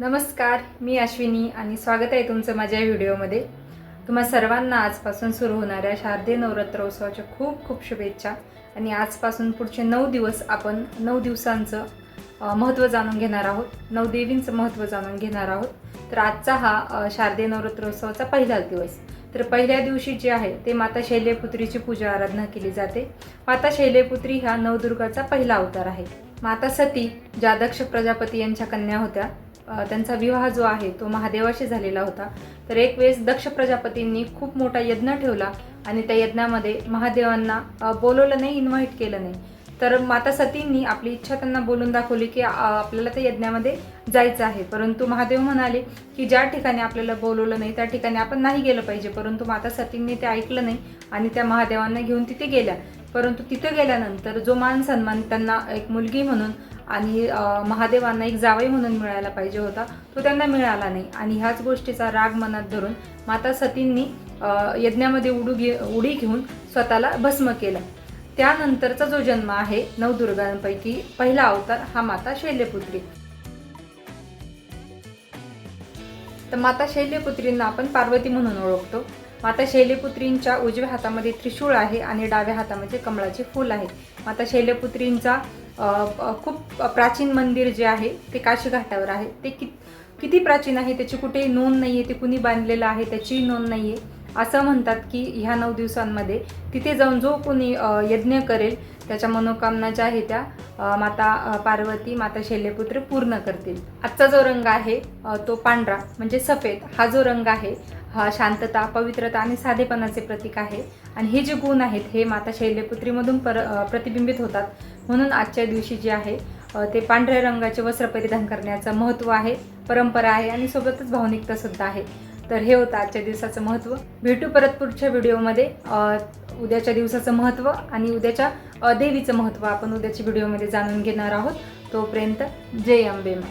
नमस्कार मी अश्विनी आणि स्वागत आहे तुमचं माझ्या व्हिडिओमध्ये. तुम्हा सर्वांना आजपासून सुरू होणाऱ्या शारदीय नवरात्रोत्सवाच्या खूप खूप शुभेच्छा आणि आजपासून पुढचे नऊ दिवस आपण नऊ दिवसांचं महत्त्व जाणून घेणार आहोत. नऊ देवींचं महत्त्व जाणून घेणार आहोत. तर आजचा हा शारदे शारदीय नवरात्रोत्सवाचा पहिलाच दिवस. तर पहिल्या दिवशी जे आहे ते माता शैल्यपुत्रीची पूजा आराधना केली जाते. माता शैल्यपुत्री ह्या नवदुर्गाचा पहिला अवतार आहे. माता सती ज्या दक्ष प्रजापती यांच्या कन्या होत्या. त्यांचा विवाह जो आहे तो महादेवाशी झालेला होता. तर एक वेळेस दक्ष प्रजापतींनी खूप मोठा यज्ञ ठेवला आणि त्या यज्ञामध्ये महादेवांना बोलवलं नाही इन्व्हाइट केलं नाही. तर माता सतींनी आपली इच्छा त्यांना बोलून दाखवली की आपल्याला त्या यज्ञामध्ये जायचं आहे. परंतु महादेव म्हणाले की ज्या ठिकाणी आपल्याला बोलवलं नाही त्या ठिकाणी आपण नाही गेलं पाहिजे. परंतु माता सतींनी ते ऐकलं नाही आणि त्या महादेवांना घेऊन तिथे गेल्या. परंतु तिथं गेल्यानंतर जो मान सन्मान त्यांना एक मुलगी म्हणून आणि महादेवांना एक जावई म्हणून मिळायला पाहिजे होता. तो त्यांना मिळाला नाही. आणि ह्याच गोष्टीचा राग मनात धरून माता सतींनी यज्ञामध्ये उडू घे उडी घेऊन स्वतःला भस्म केलं. त्यानंतरचा जो जन्म आहे नवदुर्गांपैकी पहिला अवतार हा माता शैल्यपुत्री. तर माता शैल्यपुत्रींना आपण पार्वती म्हणून ओळखतो. माता शैलपुत्रींच्या उजव्या हातामध्ये त्रिशूळ आहे आणि डाव्या हातामध्ये कमळाचे फूल आहे. माता शैलपुत्रींचा खूप प्राचीन मंदिर जे आहे ते काशी घाटावर आहे. ते कि किती प्राचीन आहे? त्याची कुठेही नोंद नाही आहे ते कुणी बांधलेलं आहे त्याचीही नोंद नाही आहे असं म्हणतात की ह्या नऊ दिवसांमध्ये तिथे जाऊन जो कोणी यज्ञ करेल त्याच्या मनोकामना ज्या आहे त्या माता पार्वती माता शैल्यपुत्र पूर्ण करतील. आजचा जो रंग आहे तो पांढरा म्हणजे सफेद. हा जो रंग आहे शांतता पवित्रता आणि साधेपणाचे प्रतीक आहे. आणि हे जे गुण आहेत हे माता शैल्यपुत्रीमधून पर प्रतिबिंबित होतात. म्हणून आजच्या दिवशी जे आहे ते पांढऱ्या रंगाचे वस्त्र परिधान करण्याचं महत्त्व आहे परंपरा आहे आणि सोबतच भावनिकता सुद्धा आहे. तर हे होतं आजच्या दिवसाचं महत्त्व. भेटू परत पुढच्या व्हिडिओमध्ये. उद्याच्या दिवसाचं महत्त्व आणि उद्याच्या देवीचं महत्त्व आपण उद्याच्या व्हिडिओमध्ये जाणून घेणार आहोत. तोपर्यंत जय अंबे मा